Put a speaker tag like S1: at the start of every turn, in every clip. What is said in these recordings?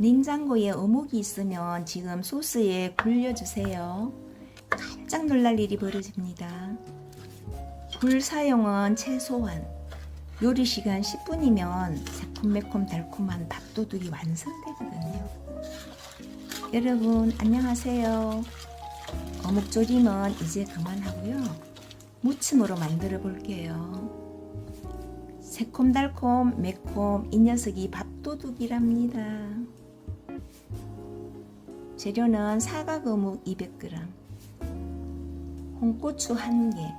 S1: 냉장고에 어묵이 있으면 지금 소스에 굴려주세요. 깜짝 놀랄 일이 벌어집니다. 굴 사용은 최소한 요리 시간 10분이면 새콤매콤 달콤한 밥도둑이 완성되거든요. 여러분 안녕하세요. 어묵 조림은 이제 그만하고요. 무침으로 만들어 볼게요. 새콤달콤 매콤 이 녀석이 밥도둑이랍니다. 재료는 사과거묵 200g, 홍고추 1개,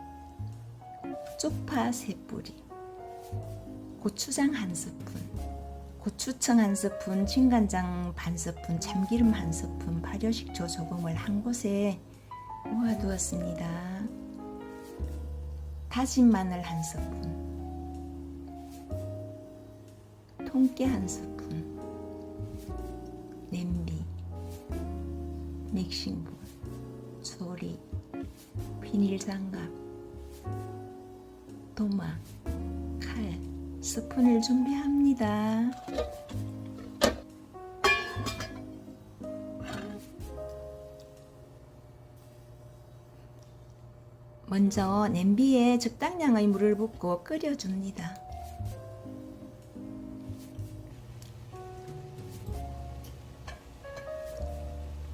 S1: 쪽파 3뿌리, 고추장 1스푼, 고추청 1스푼, 진간장 반 스푼, 참기름 1스푼, 발효식초 조금을 한 곳에 모아두었습니다. 다진 마늘 1스푼, 통깨 1스푼, 냄비, 믹싱볼, 조리, 비닐장갑, 도마, 칼, 스푼을 준비합니다. 먼저 냄비에 적당량의 물을 붓고 끓여줍니다.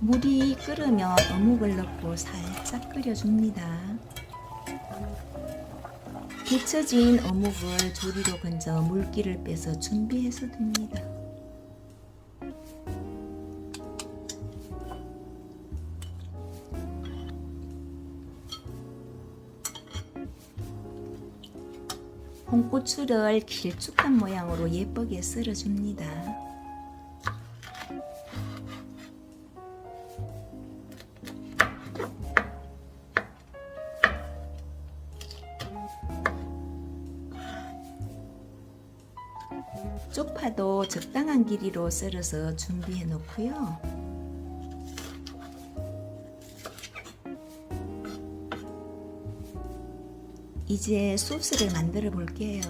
S1: 물이 끓으면 어묵을 넣고 살짝 끓여줍니다. 데쳐진 어묵을 조리로 건져 물기를 빼서 준비해서 둡니다. 홍고추를 길쭉한 모양으로 예쁘게 썰어줍니다. 쪽파도 적당한 길이로 썰어서 준비해 놓고요. 이제 소스를 만들어 볼게요.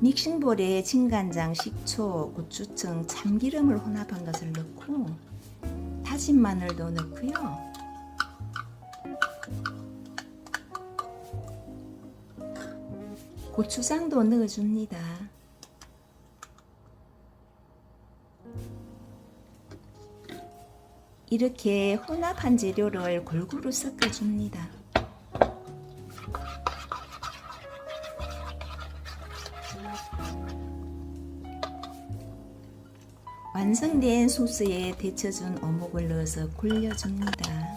S1: 믹싱볼에 진간장, 식초, 고추청, 참기름을 혼합한 것을 넣고 다진 마늘도 넣고요. 고추장도 넣어줍니다. 이렇게 혼합한 재료를 골고루 섞어줍니다. 완성된 소스에 데쳐준 어묵을 넣어서 굴려줍니다.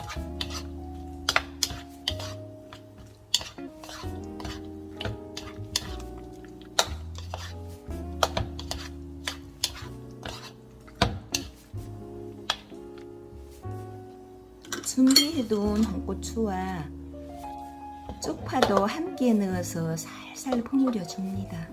S1: 준비해둔 홍고추와 쪽파도 함께 넣어서 살살 버무려 줍니다.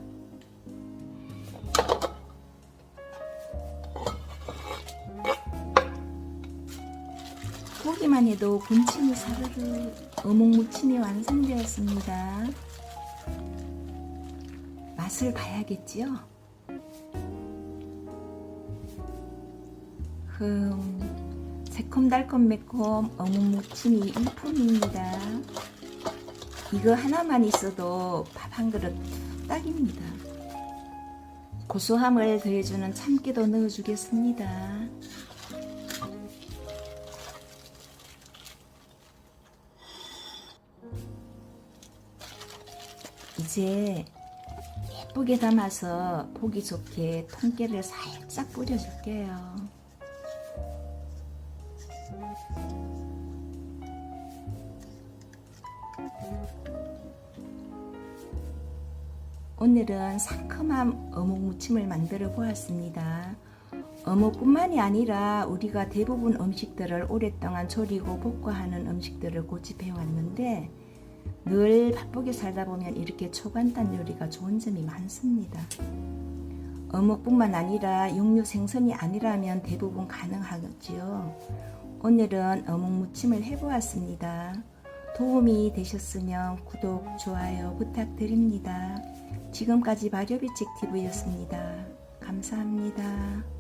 S1: 보기만 해도 군침이 사르르 어묵 무침이 완성되었습니다. 맛을 봐야겠지요? 흠, 새콤달콤 매콤 어묵 무침이 일품입니다. 이거 하나만 있어도 밥 한 그릇 딱입니다. 고소함을 더해주는 참깨도 넣어주겠습니다. 이제 예쁘게 담아서 보기 좋게 통깨를 살짝 뿌려줄게요. 오늘은 상큼한 어묵 무침을 만들어 보았습니다. 어묵뿐만이 아니라 우리가 대부분 음식들을 오랫동안 조리고 볶아하는 음식들을 고집해 왔는데 늘 바쁘게 살다 보면 이렇게 초간단 요리가 좋은 점이 많습니다. 어묵뿐만 아니라 육류 생선이 아니라면 대부분 가능하겠지요. 오늘은 어묵 무침을 해보았습니다. 도움이 되셨으면 구독, 좋아요 부탁드립니다. 지금까지 마려비책 TV였습니다. 감사합니다.